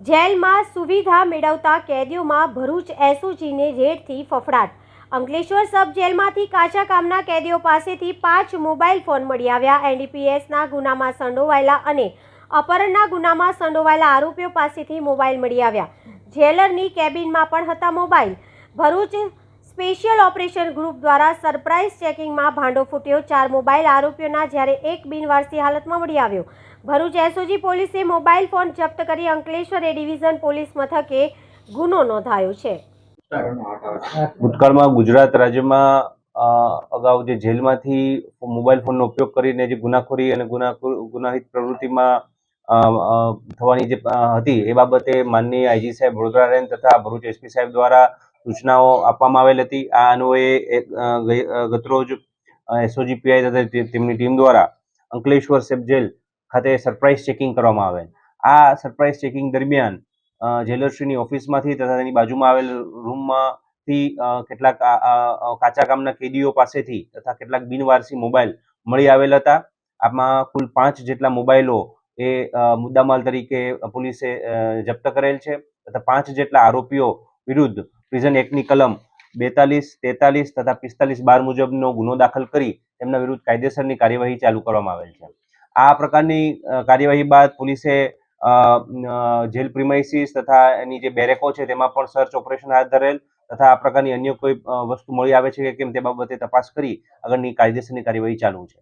જેલમાં સુવિધા મેળવતા કેદીઓમાં ભરૂચ એસઓજીને રેડથી ફફડાટ. અંકલેશ્વર સબ જેલમાંથી કાચા કામના કેદીઓ પાસેથી પાંચ મોબાઈલ ફોન મળી આવ્યા. એનડીપીએસના ગુનામાં સંડોવાયેલા અને અપહરણના ગુનામાં સંડોવાયેલા આરોપીઓ પાસેથી મોબાઈલ મળી આવ્યા. જેલરની કેબિનમાં પણ હતા mobile. Bharuch special operation group દ્વારા સરપ્રાઇઝ ચેકિંગમાં ભાંડો ફૂટ્યો. ચાર મોબાઈલ આરોપીઓના જ્યારે એક બિનવારસી હાલતમાં મળી આવ્યો. ભરૂચ એસઓજી પોલીસે મોબાઈલ ફોન જપ્ત કરી અંકલેશ્વર એ ડિવિઝન પોલીસ મથકે ગુનો નોંધાયો છે. ભૂતકાળમાં ગુજરાત રાજ્યમાં અગાઉ જે જેલમાંથી મોબાઈલ ફોનનો ઉપયોગ કરીને જે ગુનાખોરી અને ગુનાખોર ગુનાહિત પ્રવૃત્તિમાં થવાની જે હતી, એ બાબતે માનનીય આઈજી સાહેબ વડોદરા રેન્જ તથા ભરૂચ એસપી સાહેબ દ્વારા સૂચનાઓ આપવામાં આવેલ હતી. આ અન્વયે ગતરોજ એસઓજી પીઆઈ તથા તેમની ટીમ દ્વારા અંકલેશ્વર સેફ જેલ ખાતે સરપ્રાઇઝ ચેકિંગ કરવામાં આવેલ. આ સરપ્રાઇઝ ચેકિંગ દરમિયાન જેલરશ્રીની ઓફિસમાંથી તથા તેની બાજુમાં આવેલ રૂમમાંથી કેટલાક કાચા કામના કેદીઓ પાસેથી તથા કેટલાક બિનવારસી મોબાઈલ મળી આવેલ હતા. આમાં કુલ પાંચ જેટલા મોબાઈલો એ મુદ્દામાલ તરીકે પોલીસે જપ્ત કરેલ છે. તથા પાંચ જેટલા આરોપીઓ વિરુદ્ધ પ્રિઝન એક્ટની કલમ બેતાલીસ, તેતાલીસ તથા પિસ્તાલીસ બાર મુજબનો ગુનો દાખલ કરી તેમના વિરુદ્ધ કાયદેસરની કાર્યવાહી ચાલુ કરવામાં આવેલ છે. આ પ્રકારની કાર્યવાહી બાદ પોલીસે જેલ પ્રિમાઇસીસ તથા એની જે બેરેકો છે તેમાં પણ સર્ચ ઓપરેશન હાથ ધરેલ તથા આ પ્રકારની અન્ય કોઈ વસ્તુ મળી આવે છે કે કેમ તે બાબતે તપાસ કરી આગળની કાયદેસરની કાર્યવાહી ચાલુ છે.